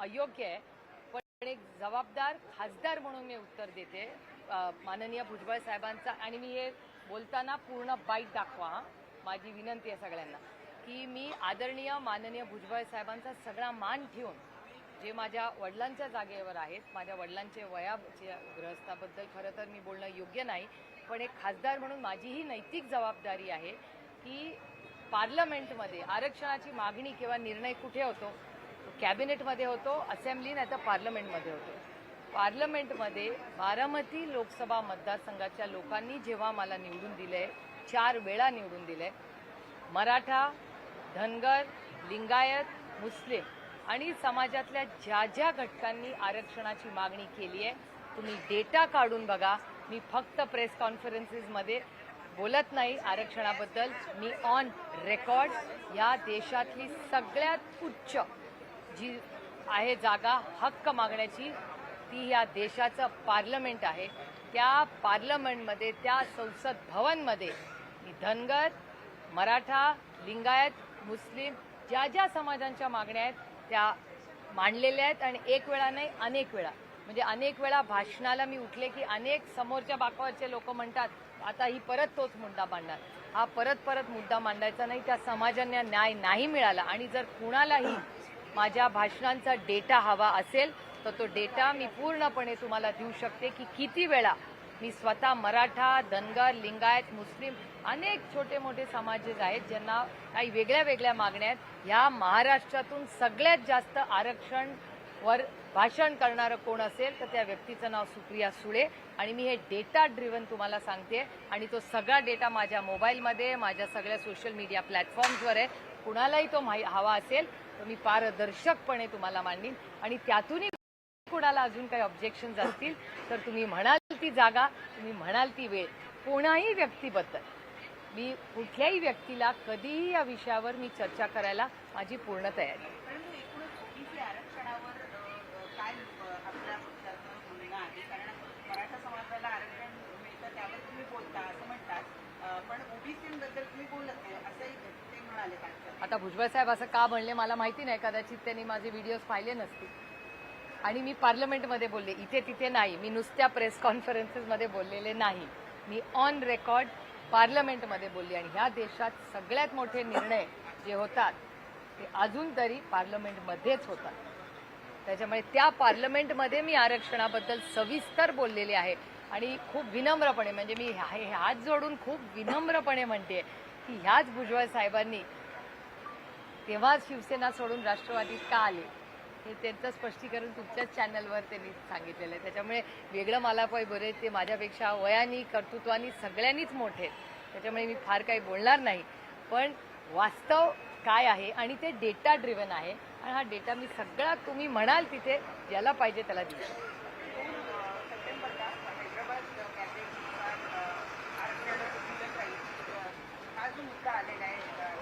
अयोग्य आहे. पण एक जबाबदार खासदार म्हणून मी उत्तर देते. माननीय भुजबळ साहेबांचा. आणि मी हे बोलताना पूर्ण बाईट दाखवा हा. माझी विनंती आहे सगळ्यांना. की मी आदरणीय माननीय भुजबळ साहेबांचा सगळा मान ठेवून जे माझ्या वडिलांच्या जागेवर आहेत माझ्या वडिलांचे वयाच्या ग्रहस्थाबद्दल खरं तर मी बोलणं योग्य नाही पण एक खासदार म्हणून माझीही नैतिक जबाबदारी आहे की पार्लमेंटमध्ये आरक्षणाची मागणी किंवा निर्णय कुठे होतो कॅबिनेटमध्ये होतो असेंब्ली नाही तर पार्लमेंटमध्ये होतो. पार्लमेंटमध्ये बारामती लोकसभा मतदारसंघाच्या लोकांनी जेव्हा मला निवडून दिले चार वेळा निवडून दिले. मराठा धनगर लिंगायत मुस्लिम आणि समाजातल्या ज्या ज्या घटकांनी आरक्षणाची मागणी केली आहे तुम्ही डेटा काढून बघा. मी फक्त प्रेस कॉन्फरन्सेसमध्ये बोलत नाही आरक्षणाबद्दल. मी ऑन रेकॉर्ड या देशातली सगळ्यात उच्च जी आहे जागा हक्क मागण्याची ती या देशाचं पार्लमेंट आहे. त्या पार्लमेंटमध्ये त्या संसद भवनमध्ये धनगर मराठा लिंगायत मुस्लिम ज्या ज्या समाजांच्या मागण्या आहेत त्या मांडलेल्या आहेत आणि एक वेळा नाही अनेक वेळा. म्हणजे अनेक वेळा भाषणाला मी उठले की अनेक समोरच्या बाकावरचे लोक म्हणतात आता ही परत तोच मुद्दा मांडणार. हा परत परत मुद्दा मांडायचा नाही त्या समाजांना न्याय नाही मिळाला. आणि जर कुणालाही माझ्या भाषणांचा डेटा हवा असेल तर तो डेटा मी पूर्णपणे तुम्हाला देऊ शकते की किती वेळा मी स्वतः मराठा धनगर लिंगायत मुस्लिम अनेक छोटे मोठे समाजेस आहेत ज्यांना काही वेगळ्या वेगळ्या मागण्या आहेत. ह्या महाराष्ट्रातून सगळ्यात जास्त आरक्षण वर भाषण करणारं कोण असेल तर त्या व्यक्तीचं नाव सुप्रिया सुळे. आणि मी हे डेटा ड्रिव्हन तुम्हाला सांगते. आणि तो सगळा डेटा माझ्या मोबाईलमध्ये माझ्या सगळ्या सोशल मीडिया प्लॅटफॉर्म्सवर आहे. कुणालाही तो माहि हवा असेल मी पारदर्शकपणे तुम्हाला मांडीन. आणि त्यातूनही कुणाला अजून काही ऑब्जेक्शन्स असतील तर तुम्ही म्हणाल ती जागा तुम्ही म्हणाल ती वेळ. कोणाही व्यक्तीबद्दल. मी कुठल्याही व्यक्तीला कधीही या विषयावर मी चर्चा करायला माझी पूर्ण तयारी आहे. परंतु एकूणच ओबीसी आरक्षणावर अ, काय अ, आपल्या पक्षाचं म्हणणं आहे कारण मराठा समाजाला आरक्षण मिळतं त्यावर तुम्ही बोलता असं म्हणतात अ, पण ओबीसीबद्दल तुम्ही बोलत नाही असंही ते म्हणाले कालच्या आता भुजबळ साहेब असं का म्हणले मला माहिती नाही कदाचित त्यांनी माझे व्हिडिओज पाहिले नसतील. आणि मी पार्लमेंटमध्ये बोलले इथे तिथे नाही. मी नुसत्या प्रेस कॉन्फरन्सेसमध्ये बोललेले नाही. मी ऑन रेकॉर्ड पार्लमेंटमध्ये बोलली आणि ह्या देशात सगळ्यात मोठे निर्णय जे होतात ते अजून तरी पार्लमेंटमध्येच होतात. त्याच्यामुळे त्या पार्लमेंटमध्ये मी आरक्षणाबद्दल सविस्तर बोललेले आहे. आणि खूप विनम्रपणे म्हणजे मी हे हात जोडून खूप विनम्रपणे म्हणते की ह्याच भुजबळ साहेबांनी तेव्हा शिवसेना सोडून राष्ट्रवादीत का आले? हे त्यांचं स्पष्टीकरण तुमच्याच चॅनलवर त्यांनी सांगितलेलं आहे. त्याच्यामुळे वेगळं मला पण बरे ते माझ्यापेक्षा वयानी कर्तृत्वानी सगळ्यांनीच मोठे आहेत. त्याच्यामुळे मी फार काही बोलणार नाही. पण वास्तव काय आहे आणि ते डेटा ड्रिव्हन आहे. आणि हा डेटा मी सगळा तुम्ही म्हणाल तिथे ज्याला पाहिजे त्याला देऊ शकतो. दोन अ, सप्टेंबरला हैदराबाद कॅबिनेटनुसार अ, आरक्षण दिलं जाईल अ, हा जो मुद्दा आलेला आहे अ,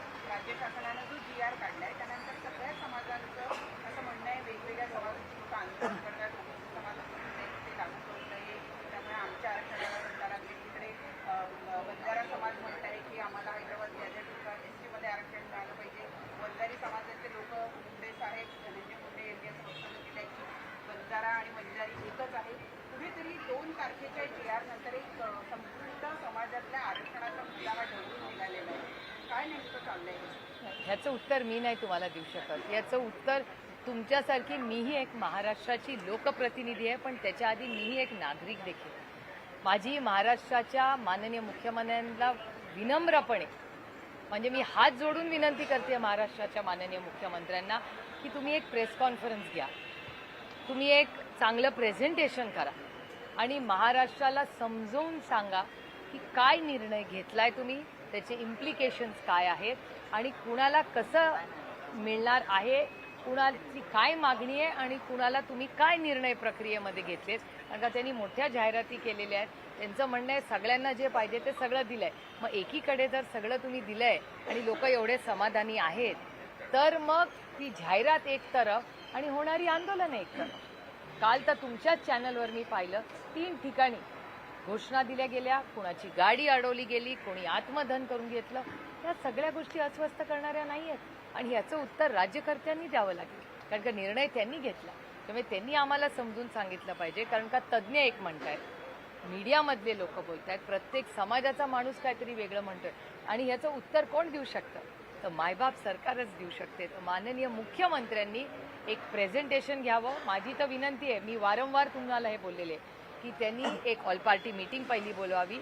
राज्य शासनानं जो जी आर काढला आहे त्यानंतर सगळ्या समाजांचं असं म्हणणं आहे वेगवेगळ्या समाजाची लोक आंदोलन करतात ओबीसी आहे ते लागू करू नये. त्यामुळे आमच्या आरक्षणाला रद्दा लागली तिकडे अ, बंजारा समाज म्हणत आहे की आम्हाला हैदराबाद गॅजेटनुसार एस टीमध्ये आरक्षण मिळालं पाहिजे. वंजारी समाजाचे लोक मुंडे साहेब धनंजय मुंडे यांनी असं वक्तव्य केलंय की बंजारा आणि बंजारी एकच आहे. कुठेतरी दोन तारखेच्या जी आर नंतर एक संपूर्ण समाजातल्या आरक्षणाचा मुद्दा हा ढवळून निघालेला आहे. काय नेमकं चाललंय? हे? ह्याचं उत्तर मी नाही तुम्हाला देऊ शकत. याचं उत्तर तुमच्यासारखी मीही एक महाराष्ट्राची लोकप्रतिनिधी आहे पण त्याच्या आधी मीही एक नागरिक देखील माझी महाराष्ट्राच्या माननीय मुख्यमंत्र्यांना विनम्रपणे म्हणजे मी हात जोडून विनंती करते महाराष्ट्राच्या माननीय मुख्यमंत्र्यांना की तुम्ही एक प्रेस कॉन्फरन्स घ्या. तुम्ही एक चांगलं प्रेझेंटेशन करा. आणि महाराष्ट्राला समजवून सांगा की काय निर्णय घेतलाय तुम्ही त्याचे इम्प्लिकेशन्स काय आहेत आणि कुणाला कसं मिळणार आहे कुणाची काय मागणी आहे आणि कुणाला तुम्ही काय निर्णय प्रक्रियेमध्ये घेतलेत? कारण का त्यांनी मोठ्या जाहिराती केलेल्या आहेत. त्यांचं म्हणणं आहे सगळ्यांना जे पाहिजे ते सगळं दिलंय. मग एकीकडे जर सगळं तुम्ही दिलंय आणि लोक एवढे समाधानी आहेत तर मग ती जाहिरात एक तरफ आणि होणारी आंदोलन एक तरफ. काल तर तुमच्याच चॅनलवर मी पाहिलं तीन ठिकाणी घोषणा दिल्या गेल्या कुणाची गाडी अडवली गेली कोणी आत्मधन करून घेतलं. या सगळ्या गोष्टी अस्वस्थ करणाऱ्या नाही आहेत आणि याचं उत्तर राज्यकर्त्यांनी द्यावं लागेल. कारण का निर्णय त्यांनी घेतला. त्यामुळे त्यांनी आम्हाला समजून सांगितलं पाहिजे. कारण का तज्ज्ञ एक म्हणत आहेत मीडियामधले लोक बोलत आहेत प्रत्येक समाजाचा माणूस काहीतरी वेगळं म्हणतोय. आणि ह्याचं उत्तर कोण देऊ शकतं? तर मायबाप सरकारच देऊ शकते. तर माननीय मुख्यमंत्र्यांनी एक प्रेझेंटेशन घ्यावं. माझी तर विनंती आहे मी वारंवार तुम्हाला हे बोललेले आहे. की त्यांनी एक ऑल पार्टी मीटिंग पहिली बोलवावी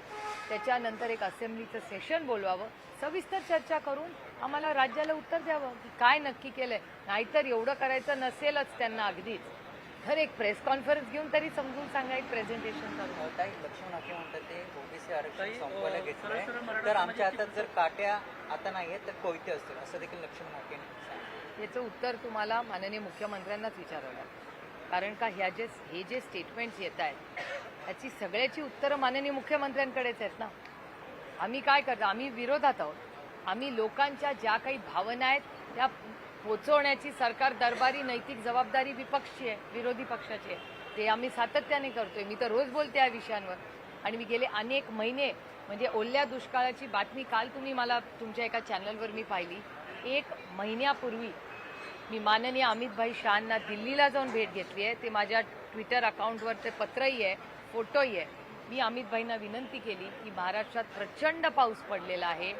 त्याच्यानंतर एक असेंब्लीचं सेशन बोलवावं सविस्तर चर्चा करून आम्हाला राज्याला उत्तर द्यावं की काय नक्की केलंय. नाहीतर एवढं करायचं नसेलच त्यांना अगदीच. तर एक प्रेस कॉन्फरन्स घेऊन तरी समजून सांगा एक प्रेझेंटेशन करून. ताई लक्ष्मण हाके म्हणतात ते ओबीसी आरक्षण संपवायला मराठा तर आमच्या हातात जर काट्या आता नाहीये तर कोयते असतील. असं देखील लक्ष्मण हाकेंनी सांगितलं याचं उत्तर तुम्हाला माननीय मुख्यमंत्र्यांनाच विचारावं लागेल कारण का ह्या जे हे जे स्टेटमेंट्स येत आहेत याची सगळ्याची उत्तरं माननीय मुख्यमंत्र्यांकडेच आहेत ना? आम्ही काय करतो? आम्ही विरोधात आहोत. आम्ही लोकांच्या ज्या काही भावना आहेत त्या पोचवण्याची सरकार दरबारी नैतिक जबाबदारी विपक्षची आहे विरोधी पक्षाची आहे. ते आम्ही सातत्याने करतोय. मी तर रोज बोलते या विषयांवर. आणि मी गेले अनेक महिने म्हणजे ओल्या दुष्काळाची बातमी काल तुम्ही मला तुमच्या एका चॅनलवर मी पाहिली. एक महिन्यापूर्वी मी माननीय अमितभाई शहांना दिल्लीला जाऊन भेट घेतली आहे. ते माझ्या ट्विटर अकाउंटवर ते पत्रही आहे फोटोही आहे. मी अमितभाईंना विनंती केली की महाराष्ट्रात प्रचंड पाऊस पडलेला आहे.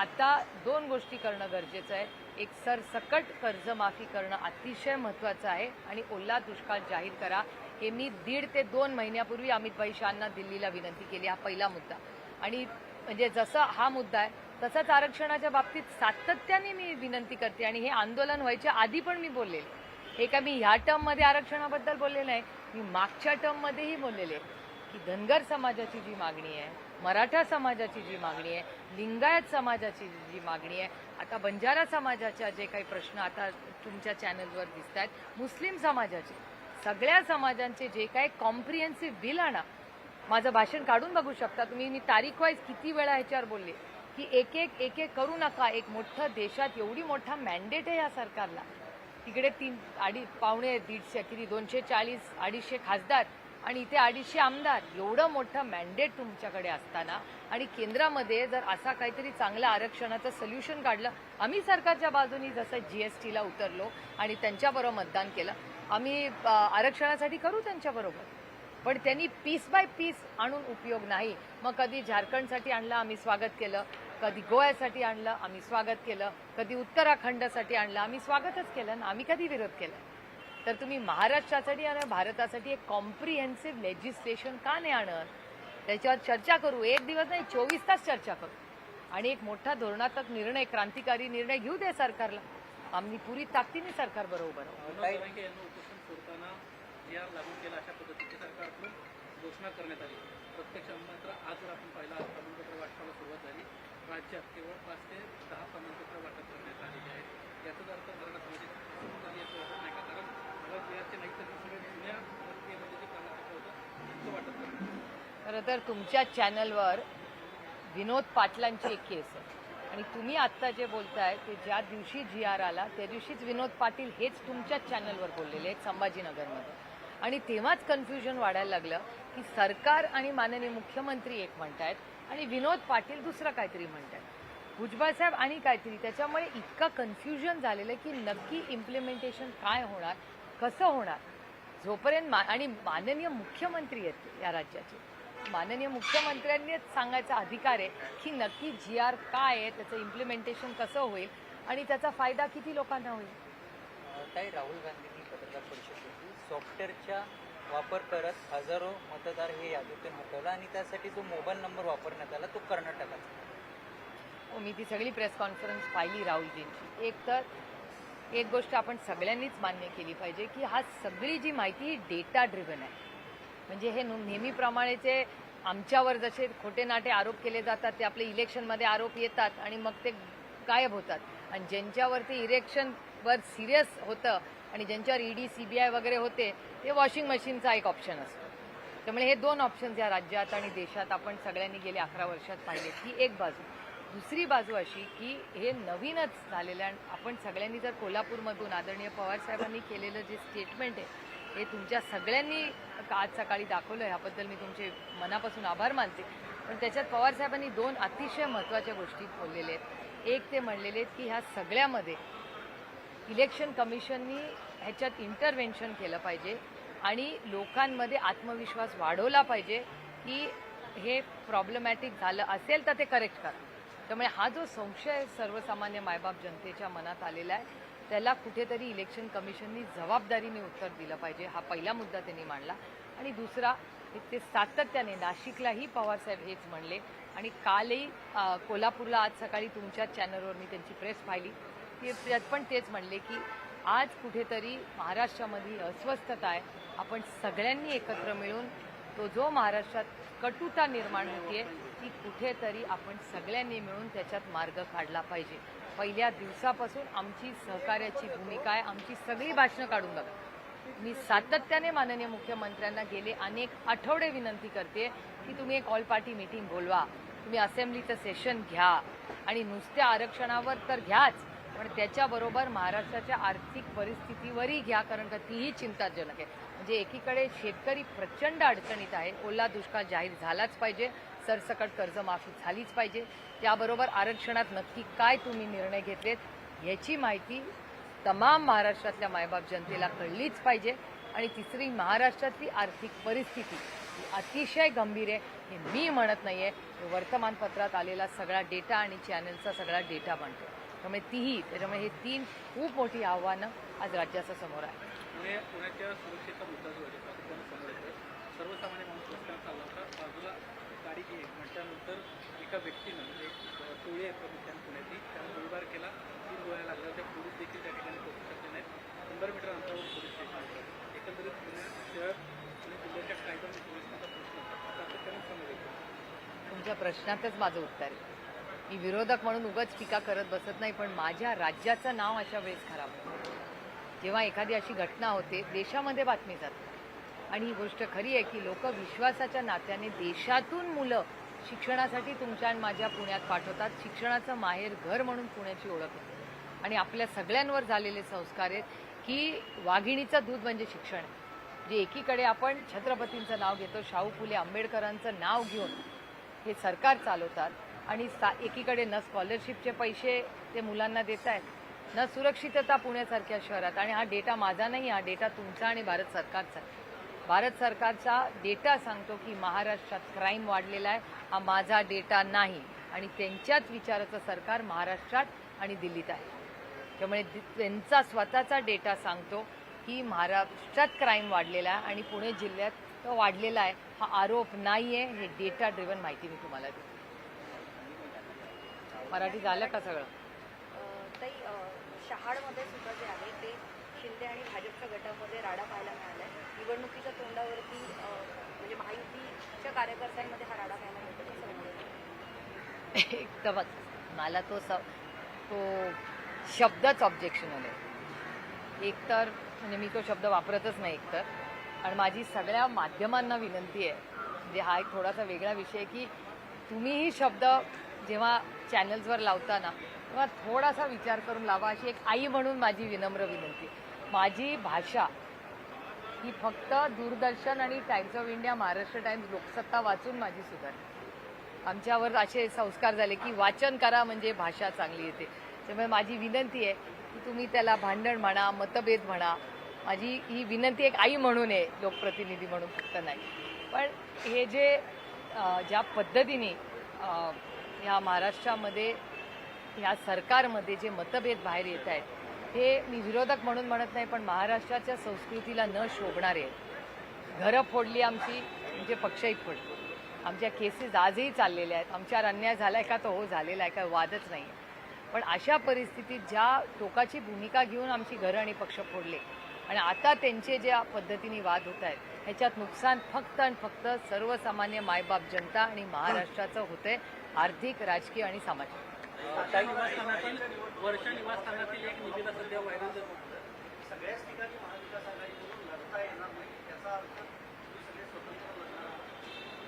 आता दोन गोष्टी करणं गरजेचं आहे. एक सरसकट कर्जमाफी करणं अतिशय महत्त्वाचं आहे आणि ओला दुष्काळ जाहीर करा. हे मी दीड ते दोन महिन्यापूर्वी अमितभाई शहांना दिल्लीला विनंती केली हा पहिला मुद्दा. आणि म्हणजे जसा हा मुद्दा आहे तसंच आरक्षणाच्या बाबतीत सातत्याने मी विनंती करते आणि हे आंदोलन व्हायच्या आधी पण मी बोललेले. हे का मी ह्या टर्ममध्ये आरक्षणाबद्दल बोलले नाही मी मागच्या टर्ममध्येही बोललेले आहे की धनगर समाजाची जी मागणी आहे मराठा समाजाची जी मागणी आहे लिंगायत समाजाची जी मागणी आहे आता बंजारा समाजाच्या जे काही प्रश्न आता तुमच्या चॅनलवर दिसत आहेत मुस्लिम समाजाचे सगळ्या समाजांचे जे काही कॉम्प्रिहेन्सिव्ह बिल आणा माझं भाषण काढून बघू शकता तुम्ही. मी तारीख वाईज किती वेळा ह्याच्यावर बोलले? की एक एक एक एक करू नका. एक मोठं देशात एवढी मोठा मॅन्डेट आहे या सरकारला. तिकडे तीन अडी पावणे दीडशे किती दोनशे चाळीस अडीचशे खासदार आणि इथे अडीचशे आमदार. एवढं मोठं मॅन्डेट तुमच्याकडे असताना आणि केंद्रामध्ये जर असा काहीतरी चांगलं आरक्षणाचं सोल्युशन काढलं आम्ही सरकारच्या बाजूनी जसं जी एस टीला उतरलो आणि त्यांच्याबरोबर मतदान केलं आम्ही आरक्षणासाठी करू त्यांच्याबरोबर. पण त्यांनी पीस बाय पीस आणून उपयोग नाही. मग कधी झारखंडसाठी आणला आम्ही स्वागत केलं. कधी गोव्यासाठी आणलं आम्ही स्वागत केलं. कधी उत्तराखंडसाठी आणलं आम्ही स्वागतच केलं ना आम्ही कधी विरोध केला? तर तुम्ही महाराष्ट्रासाठी आणि भारतासाठी एक कॉम्प्रिहेन्सिव्ह लेजिस्लेशन का नाही आणत? त्याच्यावर चर्चा करू. एक दिवस नाही चोवीस तास चर्चा करू. आणि एक मोठा धोरणात्मक निर्णय क्रांतिकारी निर्णय घेऊ दे सरकारला. आम्ही पुरी ताकदीने सरकार बरोबर घोषणा करण्यात आली. प्रत्यक्ष मात्र आज जर आपण पाहिला वाटपाला सुरुवात झाली. राज्यात केवळ पाच ते दहा प्रमाणपत्र वाटप करण्यात आलेली आहेत याचाच अर्थ मराठा समाजाची फसवणूक वाटत नाही का? कारण मला बिहारचे नाही तर सगळे जुन्या प्रक्रियेमध्ये जे प्रमाणपत्र होतं. त्यांचं वाटप करण्यात खरं तर तुमच्या चॅनलवर विनोद पाटलांची एक केस आहे. आणि तुम्ही आत्ता जे बोलताय ते ज्या दिवशी जी आर आला त्या दिवशीच विनोद पाटील हेच तुमच्याच चॅनलवर बोललेले आहेत संभाजीनगरमध्ये. आणि तेव्हाच कन्फ्युजन वाढायला लागलं की सरकार आणि माननीय मुख्यमंत्री एक म्हणतायत आणि विनोद पाटील दुसरं काहीतरी म्हणतात. भुजबळ साहेब आणि काहीतरी. त्याच्यामुळे इतकं कन्फ्युजन झालेलं आहे की नक्की इम्प्लिमेंटेशन काय होणार कसं होणार? जोपर्यंत मा आणि माननीय मुख्यमंत्री आहेत या राज्याचे. माननीय मुख्यमंत्र्यांनीच सांगायचा अधिकार आहे की नक्की जी आर काय आहे त्याचं इम्प्लिमेंटेशन कसं होईल आणि त्याचा फायदा किती लोकांना होईल? काही ताई राहुल गांधींनी पत्रकार परिषद सॉफ्टवेअरच्या वापर करत हजारो मतदार हे यादीतून हटवला आणि त्यासाठी जो मोबाईल नंबर वापरण्यात आला तो कर्नाटकाचा. हो, मी ती सगळी प्रेस कॉन्फरन्स पाहिली राहुलजींची. एक तर एक गोष्ट आपण सगळ्यांनीच मान्य केली पाहिजे की हा सगळी जी माहिती ही डेटा ड्रिव्हन आहे. म्हणजे हे नेहमीप्रमाणेचे आमच्यावर जसे खोटे नाटे आरोप केले जातात ते आपले इलेक्शनमध्ये आरोप येतात आणि मग ते गायब होतात. आणि ज्यांच्यावरती वर सिरियस होतं आणि ज्यांच्यावर ईडी आय वगैरे होते ते वॉशिंग मशीनचा एक ऑप्शन असतो. त्यामुळे हे दोन ऑप्शन्स या राज्यात आणि देशात आपण सगळ्यांनी गेल्या अकरा वर्षात पाहिले. ही एक बाजू. दुसरी बाजू अशी की हे नवीनच झालेलं आहे. आणि आपण सगळ्यांनी जर कोल्हापूरमधून आदरणीय पवार साहेबांनी केलेलं जे स्टेटमेंट आहे हे तुमच्या सगळ्यांनी आज सकाळी दाखवलं ह्याबद्दल मी तुमचे मनापासून आभार मानते. पण त्याच्यात पवार साहेबांनी दोन अतिशय महत्त्वाच्या गोष्टी बोललेल्या आहेत. एक ते म्हणलेले आहेत की ह्या सगळ्यामध्ये इलेक्शन कमिशननी ह्याच्यात इंटरव्हेन्शन केलं पाहिजे आणि लोकांमध्ये आत्मविश्वास वाढवला पाहिजे की हे प्रॉब्लेमॅटिक झालं असेल तर ते करेक्ट करा. त्यामुळे हा जो संशय सर्वसामान्य मायबाप जनतेच्या मनात आलेला आहे त्याला कुठेतरी इलेक्शन कमिशननी जबाबदारीने उत्तर दिलं पाहिजे हा पहिला मुद्दा त्यांनी मांडला. आणि दुसरा ते सातत्याने नाशिकलाही पवारसाहेब हेच म्हणले. आणि कालही कोल्हापूरला आज सकाळी तुमच्या चॅनलवर मी त्यांची प्रेस पाहिली. ते त्यात पण तेच म्हणले की आज कुठेतरी महाराष्ट्रामध्ये अस्वस्थता आहे. आपण सगळ्यांनी एकत्र मिळून तो जो महाराष्ट्रात कटुता निर्माण होतीये ती कुठेतरी आपण सगळ्यांनी मिळून त्याच्यात मार्ग काढला पाहिजे. पहिल्या दिवसापासून आमची सहकार्याची भूमिका आहे. आमची सगळी भाषणं काढून बघा. मी सातत्याने माननीय मुख्यमंत्र्यांना गेले अनेक आठवडे विनंती करते की तुम्ही एक ऑल पार्टी मीटिंग बोलवा. तुम्ही असेंब्लीचं सेशन घ्या. आणि नुसत्या आरक्षणावर तर घ्याच. पण त्याच्याबरोबर महाराष्ट्राच्या आर्थिक परिस्थितीवरही घ्या कारण का तीही चिंताजनक आहे. म्हणजे एकीकडे शेतकरी प्रचंड अडचणीत आहे. ओला दुष्काळ जाहीर झालाच पाहिजे. सरसकट कर्जमाफी झालीच पाहिजे. त्याबरोबर आरक्षणात नक्की काय तुम्ही निर्णय घेतलेत याची माहिती तमाम महाराष्ट्रातल्या मायबाप जनतेला कळलीच पाहिजे. आणि तिसरी महाराष्ट्रातली आर्थिक परिस्थिती ही अतिशय गंभीर आहे. हे मी म्हणत नाही आहे वर्तमानपत्रात आलेला सगळा डेटा आणि चॅनलचा सगळा डेटा म्हणतो त्यामुळे तीही त्याच्यामुळे हे तीन खूप मोठी आव्हानं आज राज्याच्या समोर आहे पुणे पुण्याच्या सुरक्षेचा मुद्दा जो आहे सातत्यानं समोर सर्वसामान्य माणूस रस्त्यावर चालला होता. बाजूला गाडी घे म्हटल्यानंतर एका व्यक्तीनं म्हणजे टोळी आहे प्रामुख्याने पुण्याची त्यानं गोळीबार केला. तीन गोळ्या लागल्या त्या पोलीस देखील त्या ठिकाणी पोहोचू शकले नाहीत. शंभर मीटर अंतरावर पोलीस स्टेशन होतं एकंदरीत पुणे शहर आणि जिल्ह्याच्या कायदा आणि सुव्यवस्थेचा प्रश्न सातत्यानं समोर येतो तुमच्या प्रश्नातच माझं उत्तर आहे. मी विरोधक म्हणून उगाच टीका करत बसत नाही पण माझ्या राज्याचं नाव अशा वेळेस खराब होतं. जेव्हा एखादी अशी घटना होते देशामध्ये बातमी जाते. आणि ही गोष्ट खरी आहे की लोक विश्वासाच्या नात्याने देशातून मुलं शिक्षणासाठी तुमच्या आणि माझ्या पुण्यात पाठवतात. शिक्षणाचं माहेर घर म्हणून पुण्याची ओळख होते. आणि आपल्या सगळ्यांवर झालेले संस्कार आहेत की वाघिणीचं दूध म्हणजे शिक्षण आहे. जे एकीकडे आपण छत्रपतींचं नाव घेतो शाहू फुले आंबेडकरांचं नाव घेऊन हे सरकार चालवतात आणि सा एकीकडे न स्कॉलरशिपचे पैसे ते मुलांना देत आहेत न सुरक्षितता पुण्यासारख्या शहरात. आणि हा डेटा माझा नाही हा डेटा तुमचा आणि भारत सरकारचा. भारत सरकारचा डेटा सांगतो की महाराष्ट्रात क्राईम वाढलेला आहे. हा माझा डेटा नाही. आणि त्यांच्याच विचाराचं सरकार महाराष्ट्रात आणि दिल्लीत आहे. त्यामुळे दि- त्यांचा स्वतःचा डेटा सांगतो की महाराष्ट्रात क्राईम वाढलेला आहे आणि पुणे जिल्ह्यात तो वाढलेला आहे. हा आरोप नाही आहे हे डेटा ड्रिव्हन माहिती मी तुम्हाला देतो. मराठी झालं का सगळं? ताई शहाडमध्ये सुद्धा जे आहे ते शिंदे आणि भाजपच्या गटामध्ये राडा पाहायला मिळाला आहे निवडणुकीच्या तोंडावरती म्हणजे महायुतीच्या कार्यकर्त्यांमध्ये हा राडा पाहायला मिळतो एकदमच. मला तो स तो शब्दच ऑब्जेक्शनल आहे एकतर म्हणजे मी तो शब्द वापरतच नाही एकतर आणि माझी सगळ्या माध्यमांना विनंती आहे. म्हणजे हा एक थोडासा वेगळा विषय की तुम्हीही शब्द जेव्हा चॅनल्सवर लावताना तेव्हा थोडासा विचार करून लावा अशी एक आई म्हणून माझी विनम्र विनंती. माझी भाषा ही फक्त दूरदर्शन आणि Times of India Maharashtra Times Loksatta वाचून माझी सुधारली. आमच्यावर असे संस्कार झाले की वाचन करा म्हणजे भाषा चांगली येते. त्यामुळे माझी विनंती आहे की तुम्ही त्याला भांडण म्हणा मतभेद म्हणा माझी ही विनंती एक आई म्हणून आहे लोकप्रतिनिधी म्हणून फक्त नाही. पण हे जे ज्या पद्धतीने ह्या महाराष्ट्रामध्ये ह्या सरकारमध्ये जे मतभेद बाहेर येत आहेत हे मी विरोधक म्हणून म्हणत नाही पण महाराष्ट्राच्या संस्कृतीला न शोभणारे घरं फोडली आमची म्हणजे पक्षही फोडतो. आमच्या केसेस आजही चाललेल्या आहेत. आमच्यावर अन्याय झाला आहे का तो हो झालेला आहे का वादच नाही. आहे पण अशा परिस्थितीत ज्या टोकाची भूमिका घेऊन आमची घरं आणि पक्ष फोडले आणि आता त्यांचे ज्या पद्धतीने वाद होत आहेत ह्याच्यात नुकसान फक्त आणि फक्त सर्वसामान्य मायबाप जनता आणि महाराष्ट्राचं होतंय. आर्थिक राजकीय आणि सामाजिक. वर्षा निवासस्थानातील एक सध्या व्हायरल.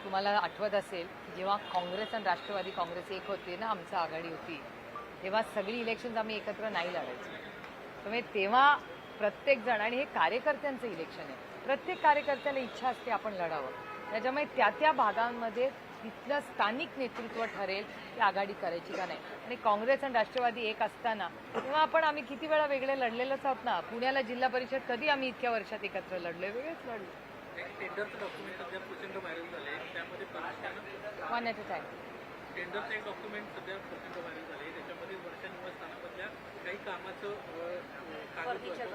तुम्हाला आठवत असेल की जेव्हा काँग्रेस आणि राष्ट्रवादी काँग्रेस एक होते ना आमचं आघाडी होती तेव्हा सगळी इलेक्शन्स आम्ही एकत्र नाही लढायचो. त्यामुळे तेव्हा प्रत्येकजण आणि हे कार्यकर्त्यांचं इलेक्शन आहे. प्रत्येक कार्यकर्त्याला इच्छा असते आपण लढावं. त्याच्यामुळे त्या त्या भागांमध्ये तिथलं स्थानिक नेतृत्व ठरेल की आघाडी करायची का नाही? आणि काँग्रेस आणि राष्ट्रवादी एक असताना तेव्हा आपण आम्ही किती वेळा वेगळे लढलेलोच आहोत ना? पुण्याला जिल्हा परिषद कधी आम्ही इतक्या वर्षात एकत्र लढलोय? वेगळेच लढलो टेंडरचं डॉक्युमेंट सध्या प्रचंड व्हायरल झाले त्यामध्ये प्रामुख्यानं वन ॲट अ टाईम टेंडरचं एक डॉक्युमेंट सध्या प्रचंड व्हायरल झाले त्याच्यामध्ये वर्षा निवासस्थानामधल्या काही कामाचं अ, अ, कागद Furniture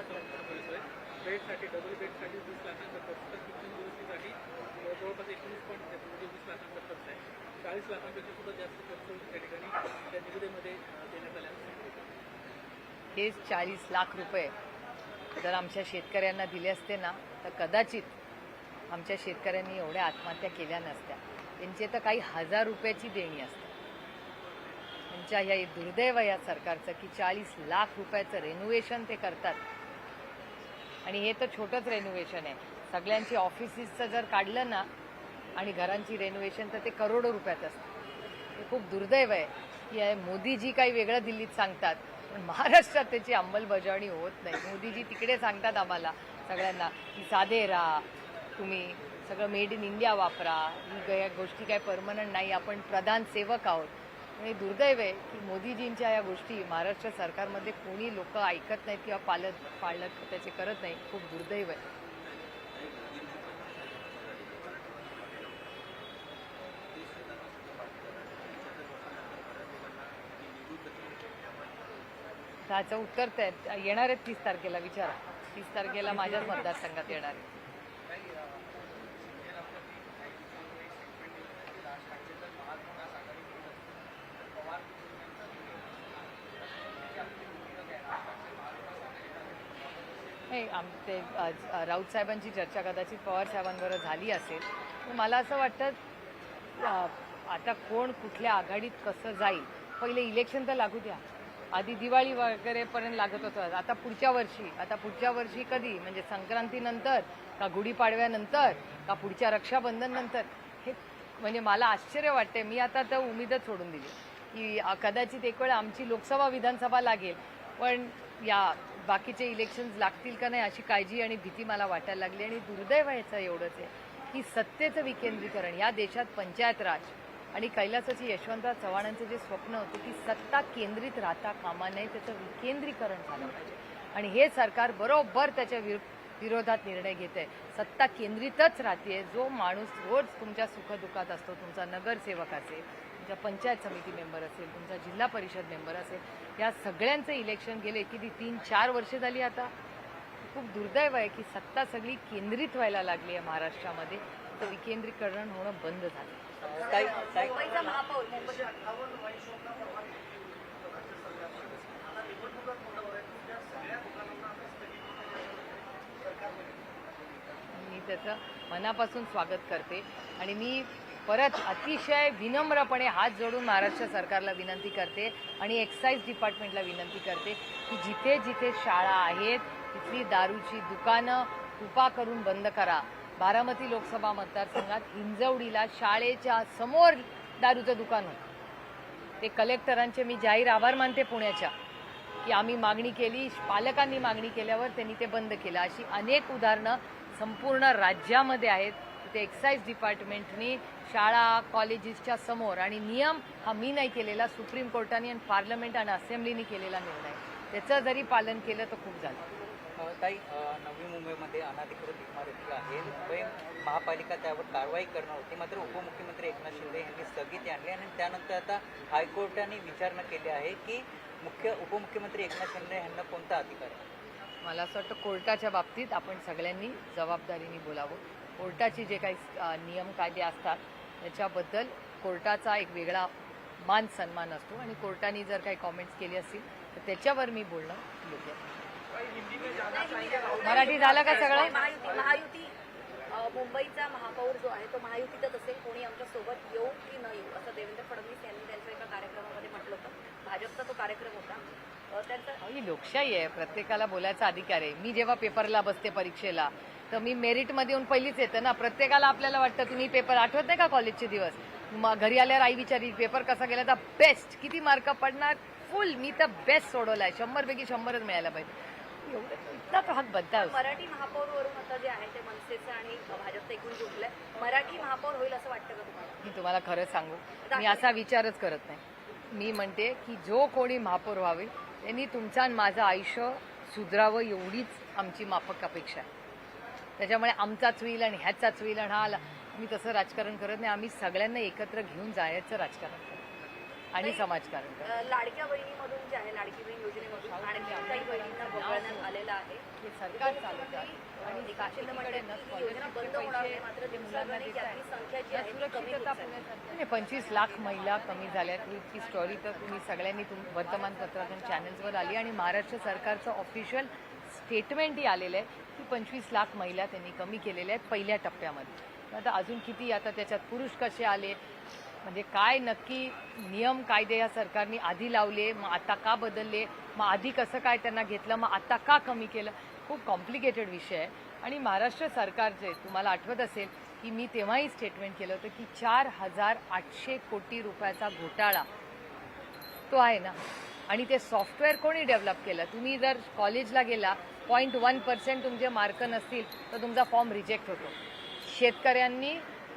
मिळतोय बेडसाठी डबल बेडसाठी वीस लाखांचा खर्च. तर किचन दुरुस्तीसाठी अ, जवळपास एकोणीस पॉईंट म्हणजे वीस लाखांचा खर्च आहे. चाळीस लाखांपेक्षा सुद्धा जास्त खर्च त्या ठिकाणी. त्या निविदेमध्ये देण्यात आल्याचं हे चाळीस लाख रुपये जर आमच्या शेतकऱ्यांना दिले असते ना तर कदाचित आमच्या शेतकऱ्यांनी एवढ्या आत्महत्या केल्या नसत्या. त्यांचे तर काही हजार रुपयाची देणी असते त्यांच्या ह्या दुर्दैव या सरकारचं की चाळीस लाख रुपयाचं रेनोव्हेशन ते करतात. आणि हे तर छोटंच रेनोव्हेशन आहे. सगळ्यांची ऑफिसेसचं जर काढलं ना आणि घरांची रेनोव्हेशन तर ते करोडो रुपयात असतं. हे खूप दुर्दैव आहे. की मोदीजी काही वेगळं दिल्लीत सांगतात. पण महाराष्ट्रात त्याची अंमलबजावणी होत नाही. मोदीजी तिकडे सांगतात आम्हाला सगळ्यांना की साधे राहा तुम्ही सगळं मेड इन इंडिया वापरा. ही या गोष्टी काय परमनंट नाही. आपण प्रधान सेवक आहोत. आणि दुर्दैव आहे की मोदीजींच्या या गोष्टी महाराष्ट्र सरकारमध्ये कोणी लोक ऐकत नाहीत किंवा पालत पाळत त्याचे करत नाही खूप दुर्दैव आहे. त्याचं उत्तर ते येणार आहेत तीस तारखेला विचारा. तीस तारखेला माझ्याच मतदारसंघात येणार आहे नाही आम ते आज, राऊत साहेबांची चर्चा कदाचित पवार साहेबांवर झाली असेल. तर मला असं वाटतं आता कोण कुठल्या आघाडीत कसं जाईल? पहिले इलेक्शन तर लागू द्या. आधी दिवाळी वगैरेपर्यंत लागत होतं. आता पुढच्या वर्षी आता पुढच्या वर्षी कधी? म्हणजे संक्रांतीनंतर का गुढीपाडव्यानंतर का पुढच्या रक्षाबंधन नंतर हे म्हणजे मला आश्चर्य वाटते मी आता तर उमेदच सोडून दिली. की कदाचित एक वेळ आमची लोकसभा विधानसभा लागेल. पण या बाकीचे इलेक्शन्स लागतील का नाही अशी काळजी आणि भीती मला वाटायला लागली. आणि दुर्दैव व्हायचं एवढंच आहे की सत्तेचं विकेंद्रीकरण या देशात पंचायत राज आणि कैलासाची यशवंतराव चव्हाणांचं जे स्वप्न होतं की सत्ता केंद्रित राहता कामा नये त्याचं विकेंद्रीकरण झालं पाहिजे. आणि हे सरकार बरोबर त्याच्या विरो- विरोधात निर्णय घेत आहे सत्ता केंद्रितच राहते जो माणूस रोज तुमच्या सुखदुःखात असतो तुमचा नगरसेवक असेल तुमच्या पंचायत समिती मेंबर असेल तुमचा जिल्हा परिषद मेंबर असेल या सगळ्यांचं इलेक्शन गेले किती तीन चार वर्ष झाली आता. खूप दुर्दैव आहे की सत्ता सगळी केंद्रित व्हायला लागली आहे महाराष्ट्रामध्ये. तर विकेंद्रीकरण होणं बंद झालं. ताई ताई. मुंबईचा महापौर मुंबई मी त्याचं मनापासून स्वागत करते आणि मी परत अतिशय विनम्रपणे हात जोडून महाराष्ट्र सरकारला विनंती करते आणि एक्साईज डिपार्टमेंटला विनंती करते की जिथे जिथे शाळा आहेत तिथली दारूची दुकानं कृपा करून बंद करा. बारामती लोकसभा मतदारसंघात हिंजवडीला शाळेच्या समोर दारूचं दुकान होतं. ते कलेक्टरांचे मी जाहीर आभार मानते पुण्याच्या की आम्ही मागणी केली पालकांनी मागणी केल्यावर त्यांनी ते बंद केलं. अशी अनेक उदाहरणं संपूर्ण राज्यामध्ये आहेत. ते एक्साईज डिपार्टमेंटनी शाळा कॉलेजेसच्या समोर आणि नियम हा मी नाही केलेला सुप्रीम कोर्टाने आणि पार्लमेंट आणि असेंब्लीने केलेला निर्णय. त्याचं जरी पालन केलं तर खूप झालं. हो, ताई नवी मुंबईमध्ये अनाधिकृत इमारती आहे. मुंबई महापालिका त्यावर कारवाई करणार होती. मात्र उपमुख्यमंत्री एकनाथ शिंदे यांनी स्थगिती आणली आणि त्यानंतर आता हायकोर्टाने विचारणा केली आहे की मुख्य उपमुख्यमंत्री एकनाथ शिंदे यांना कोणता अधिकार आहे? मला असं वाटतं कोर्टाच्या बाबतीत आपण सगळ्यांनी जबाबदारीने बोलावं. कोर्टाचे जे काही नियम कायदे असतात त्याच्याबद्दल कोर्टाचा एक वेगळा मान सन्मान असतो आणि कोर्टाने जर काही कॉमेंट्स केली असतील तर त्याच्यावर मी बोलणं योग्य आहे. मराठी झालं का सगळं? महायुती मुंबईचा महापौर जो आहे तो महायुतीतच असेल. कोणी आमच्यासोबत येऊ की न येऊ असं देवेंद्र फडणवीस यांनी त्यांच्या एका कार्यक्रमामध्ये म्हटलं होतं. भाजपचा तो कार्यक्रम होता. त्यांचं ही लोकशाही आहे. प्रत्येकाला बोलायचा अधिकार आहे. मी जेव्हा पेपरला बसते परीक्षेला तर मी मेरिटमध्ये येऊन पहिलीच येतं ना. प्रत्येकाला आपल्याला वाटतं तुम्ही पेपर आठवत नाही का कॉलेजचे दिवस? घरी आल्यावर आई विचारी पेपर कसा गेला? तर बेस्ट किती मार्क पडणार? फुल मी तर बेस्ट सोडवलाय. शंभर पैकी शंभरच मिळायला पाहिजे. एवढं इतका तो हक. मराठी महापौरवरून आता जे आहे ते मनसेचं आणि भाजपचं एकूण जुटलंय मराठी महापौर होईल असं वाटतं का तुम्हाला? मी तुम्हाला खरं सांगू. मी असा विचारच करत नाही. मी म्हणते की जो कोणी महापौर व्हावे त्यांनी तुमचं आणि माझं आयुष्य सुधरावं एवढीच आमची माफक अपेक्षा आहे. त्याच्यामुळे आमचाच होईल आणि ह्याचाच होईल आणि हा आला मी तसं राजकारण करत नाही. आम्ही सगळ्यांना एकत्र घेऊन जायचं राजकारण करतो. आणि समाजकारण करतो अं, लाडक्या बहिणीमधून जे आहे लाडकी बहीण योजनेमधून आणखी काही बहिणींना वगळण्यात आलेलं आहे. हे सरकार चालवतात आणि काशींना एकीकडे म्हणतात न की ही योजना बंद होणार नाही मात्र दिवसागणिक यातली संख्या जी आहे ती कमी होत आहे. नाही पंचवीस लाख महिला कमी झाल्यात इतकी स्टोरी तर तुम्ही सगळ्यांनी तुम वर्तमानपत्रातून चॅनल्सवर आली आणि महाराष्ट्र सरकारचं ऑफिशियल स्टेटमेंटही आलेलं आहे की पंचवीस लाख महिला त्यांनी कमी केलेल्या आहेत पहिल्या टप्प्यामध्ये. आता अजून किती आता त्याच्यात पुरुष कसे आले? म्हणजे काय नक्की नियम कायदे या सरकारने आधी लावले मग आता का बदलले मग आधी कसं काय त्यांना घेतलं मग आता का कमी केलं? खूप कॉम्प्लिकेटेड विषय आहे. आणि महाराष्ट्र सरकारचे तुम्हाला आठवत असेल की मी तेव्हाही स्टेटमेंट केलं होतं की चार हजार आठशे कोटी रुपयाचा घोटाळा तो आहे ना. आणि ते सॉफ्टवेअर कोणी डेव्हलप केलं? तुम्ही जर कॉलेजला गेला पॉईंट वन पर्सेंट तुमचे मार्क नसतील तर तुमचा फॉर्म रिजेक्ट होतो. शेतकऱ्यांनी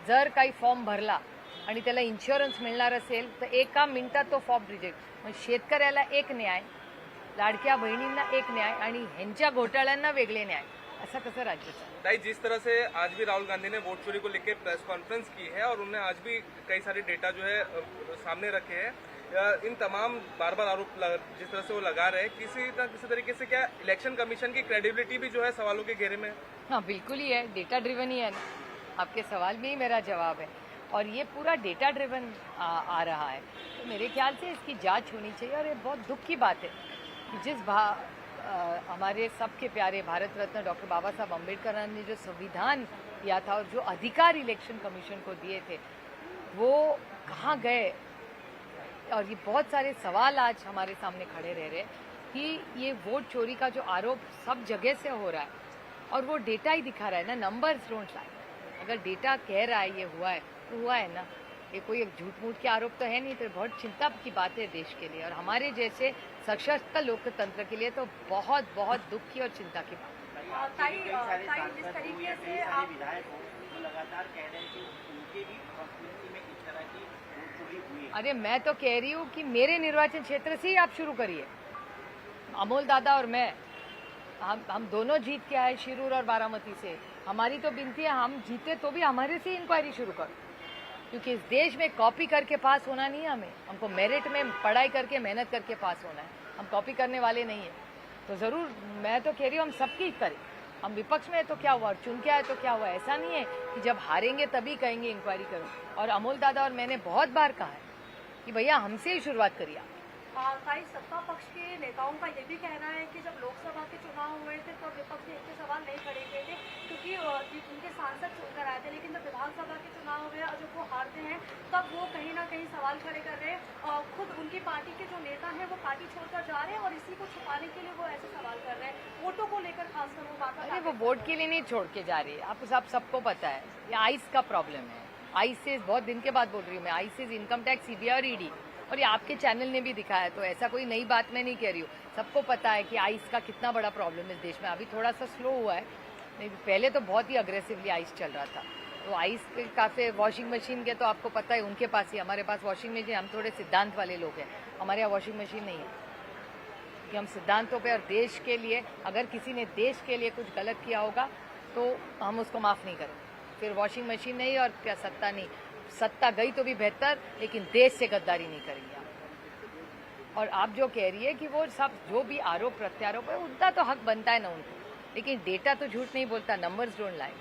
जर काही फॉर्म भरला आणि त्याला इन्शुरन्स मिळणार असेल तर एका मिनिटात तो फॉर्म रिजेक्ट मग शेतकऱ्याला एक न्याय लाडक्या बहिणींना एक न्याय आणि ह्यांच्या घोटाळ्यांना वेगळे न्याय. असं कसं राज्य? भाई जिस तरह से आज भी राहुल गांधी ने वोट चोरी को लेकर प्रेस कॉन्फ्रेंस की है और उन्होंने आज भी कई सारे डेटा जो है सामने रखे हैं इन तमाम बार बार आरोप जिस तरह से वो लगा रहे हैं किसी न किसी तरीके से क्या इलेक्शन कमीशन की क्रेडिबिलिटी भी जो है सवालों के घेरे में है? हाँ बिल्कुल ही है डेटा ड्रिवन ही है ना। आपके सवाल में ही मेरा जवाब है। और ये पूरा डेटा ड्रिवन आ, आ रहा है। तो मेरे ख्याल से इसकी जाँच होनी चाहिए और ये बहुत दुख की बात है कि जिस भा आ, हमारे सबके प्यारे भारत रत्न डॉक्टर बाबा साहब अंबेडकर ने जो संविधान किया था और जो अधिकार इलेक्शन कमीशन को दिए थे वो कहाँ गए? और ये बहुत सारे सवाल आज हमारे सामने खड़े रह रहे कि ये वोट चोरी का जो आरोप सब जगह से हो रहा है और वो डेटा ही दिखा रहा है ना नंबर्स डोंट लाई अगर डेटा कह रहा है ये हुआ है हुआ है ना? ये कोई एक झूठ मूठ के आरोप तो है नहीं तो बहुत चिंता की बात है देश के लिए। और हमारे जैसे सशक्त लोकतंत्र के लिए तो बहुत बहुत दुख की और चिंता की बात ताई ताई जिस तरीके से आप विधायक वो लगातार कह रहे कि उनके भी कॉन्स्टिट्यूंसी में इस तरह की वोट चोरी हुई अरे मैं तो कह रही हूँ कि मेरे निर्वाचन क्षेत्र से ही आप शुरू करिए। अमोल दादा और मैं हम हम दोनों जीत के आए शिरूर और बारामती से। हमारी तो बिनती है हम जीते तो भी हमारे से इंक्वायरी शुरू करो। क्योंकि इस देश में कॉपी करके पास होना नहीं है हमें। हमको मेरिट में पढ़ाई करके, मेहनत करके पास होना है। हम कॉपी करने वाले नहीं हैं। तो ज़रूर, मैं तो कह रही हूँ, हम सबकी करें। हम विपक्ष में है तो क्या हुआ? और चुन के आए तो क्या हुआ? ऐसा नहीं है कि जब हारेंगे तभी कहेंगे इंक्वायरी करो। और अमोल दादा और मैंने बहुत बार कहा है कि भैया, हमसे ही शुरुआत करिए आप। आ, सत्ता पक्ष के नेताओं का ये भी कहना है कि जब लोकसभा के चुनाव हुए थे तो विपक्ष इतने सवाल नहीं खड़े किए थे क्योंकि उनके सांसद चुनकर आए थे लेकिन जब विधानसभा के चुनाव हुए और जब वो हारते हैं तब वो कहीं ना कहीं सवाल खड़े कर रहे हैं। खुद उनकी पार्टी के जो नेता हैं वो पार्टी छोड़कर जा रहे हैं और इसी को छुपाने के लिए वो ऐसे सवाल कर रहे हैं। वोटों को लेकर खासकर वो बात वो वोट के लिए नहीं छोड़ के जा रही है। आप सब सबको पता है ये आइस का प्रॉब्लम है। आइस से बहुत दिन के बाद बोल रही हूँ मैं आइस इनकम टैक्स सीबीआई और ईडी। और ये आपके चैनल ने भी दिखाया तो ऐसा कोई नई बात मैं नहीं कह रही हूँ। सबको पता है कि आइस का कितना बड़ा प्रॉब्लम है इस देश में। अभी थोड़ा सा स्लो हुआ है, नहीं, पहले तो बहुत ही अग्रेसिवली आइस चल रहा था। तो आइस के काफ़ी वॉशिंग मशीन के तो आपको पता है, उनके पास ही, हमारे पास वॉशिंग मशीन हम थोड़े सिद्धांत वाले लोग हैं। हमारे यहाँ वॉशिंग मशीन नहीं है। कि हम सिद्धांतों पे और देश के लिए, अगर किसी ने देश के लिए कुछ गलत किया होगा तो हम उसको माफ़ नहीं करें फिर वॉशिंग मशीन नहीं और क्या, सत्ता नहीं। सत्ता गई तो भी बेहतर लेकिन देश से गद्दारी नहीं करेंगे आप। और आप जो कह रही है कि वो सब जो भी आरोप प्रत्यारोप है उनका तो हक बनता है ना उनको। लेकिन डेटा तो झूठ नहीं बोलता नंबर्स डोंट है।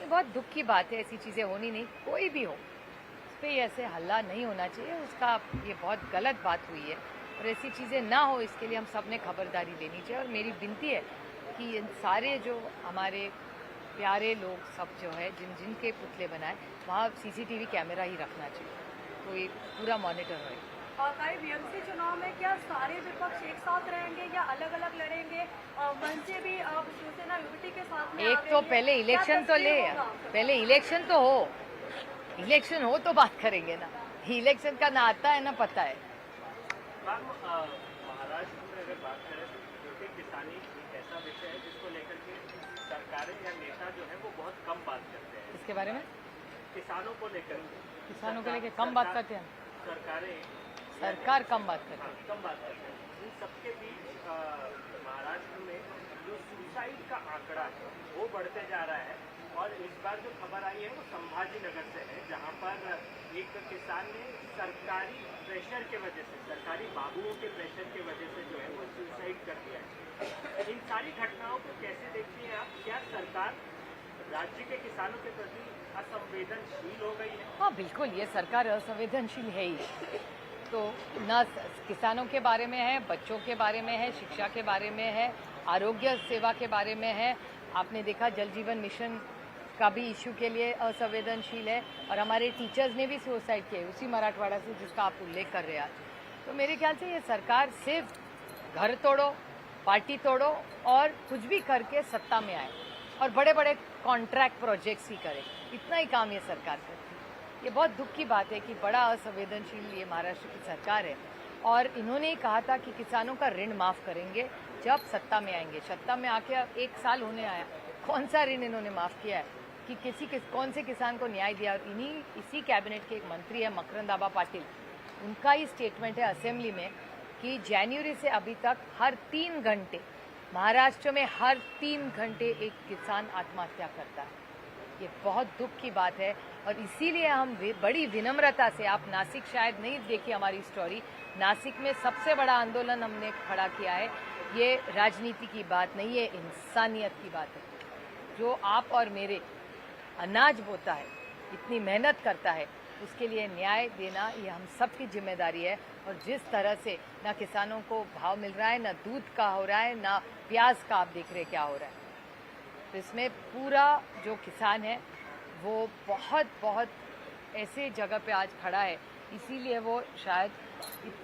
ये बहुत दुख की बात है ऐसी चीज़ें होनी नहीं कोई भी हो। उस पर ऐसे हल्ला नहीं होना चाहिए उसका ये बहुत गलत बात हुई है। और ऐसी चीज़ें ना हो इसके लिए हम सबने खबरदारी लेनी चाहिए। और मेरी विनती है कि इन सारे जो हमारे प्यारे लोग सब जो है जिन जिनके पुतले बनाए वहाँ सीसीटीवी कैमरा ही रखना चाहिए। तो ये पूरा मॉनिटर और बीएमसी चुनाव में क्या सारे विपक्ष एक साथ रहेंगे या अलग अलग लड़ेंगे मनसे भी अब शिवसेना यूनिटी के साथ में एक तो पहले इलेक्शन तो ले। पहले इलेक्शन तो हो। इलेक्शन हो तो बात करेंगे ना। इलेक्शन का ना आता है ना पता है। मैम महाराष्ट्र में अगर बात करें तो छोटी किसानी एक ऐसा विषय है जिसको लेकर के सरकारें या नेता जो है वो बहुत कम बात करते हैं। इसके बारे में? किसानों को लेकर। किसानों को लेकर कम बात करते हैं। सरकारें सरकार कम बात करते हैं। है कम बात करते हैं। इन सबके बीच महाराष्ट्र में जो सुसाइड का आंकड़ा है, वो बढ़ते जा रहा है। और इस बार जो खबर आई है, वो संभाजी नगर से है, जहाँ पर एक किसान ने सरकारी प्रेशर के वजह से, सरकारी बाबुओं के प्रेशर के वजह से जो है वो सुसाइड कर दिया है। इन सारी घटनाओं को कैसे देखती हैं आप? क्या सरकार राज्य के किसानों के प्रति असंवेदनशील हो गई है? हाँ बिल्कुल, ये सरकार असंवेदनशील है ही। तो न किसानों के बारे में है, बच्चों के बारे में है, शिक्षा के बारे में है, आरोग्य सेवा के बारे में है। आपने देखा जल जीवन मिशन का भी इशू के लिए असंवेदनशील है और हमारे टीचर्स ने भी सुसाइड किया उसी मराठवाड़ा से जिसका आप उल्लेख कर रहे हैं तो मेरे ख्याल से ये सरकार सिर्फ़ घर तोड़ो, पार्टी तोड़ो और कुछ भी करके सत्ता में आए और बड़े बड़े कॉन्ट्रैक्ट प्रोजेक्ट्स ही करे। इतना ही काम ये सरकार करती है। ये बहुत दुख की बात है कि बड़ा असंवेदनशील ये महाराष्ट्र की सरकार है। और इन्होंने कहा था कि किसानों का ऋण माफ़ करेंगे, जब सत्ता में आएँगे। सत्ता में आके अब एक साल होने आया कौन सा ऋण इन्होंने माफ़ किया है? कि किसी किस, कौन से किसान को न्याय दिया? और इन्हीं, इसी कैबिनेट के एक मंत्री है, मकरंद आबा पाटिल। उनका ही स्टेटमेंट है असेंबली में कि जनवरी से अभी तक हर तीन घंटे, महाराष्ट्र में हर तीन घंटे एक किसान आत्महत्या करता है। ये बहुत दुख की बात है और इसीलिए हम बड़ी विनम्रता से आप नासिक शायद नहीं देखी हमारी स्टोरी नासिक में सबसे बड़ा आंदोलन हमने खड़ा किया है। ये राजनीति की बात नहीं है, इंसानियत की बात है। जो आप और मेरे अनाज बोता है, इतनी मेहनत करता है, उसके लिए न्याय देना, ये हम सबकी ज़िम्मेदारी है। और जिस तरह से ना किसानों को भाव मिल रहा है, ना दूध का हो रहा है, ना प्याज का आप देख रहे क्या हो रहा है। तो इसमें पूरा जो किसान है वो बहुत बहुत ऐसे जगह पे आज खड़ा है इसीलिए वो शायद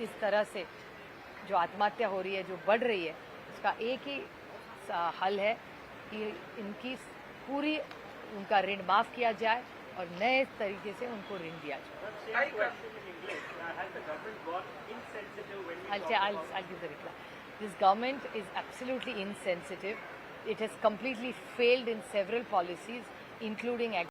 इस तरह से जो आत्महत्या हो रही है जो बढ़ रही है उसका एक ही हल है कि इनकी पूरी उनका ऋण माफ़ किया जाए और नए तरीके से उनको ऋण दिया जाए अच्छा this government is English. Uh, it has completely failed in several policies, including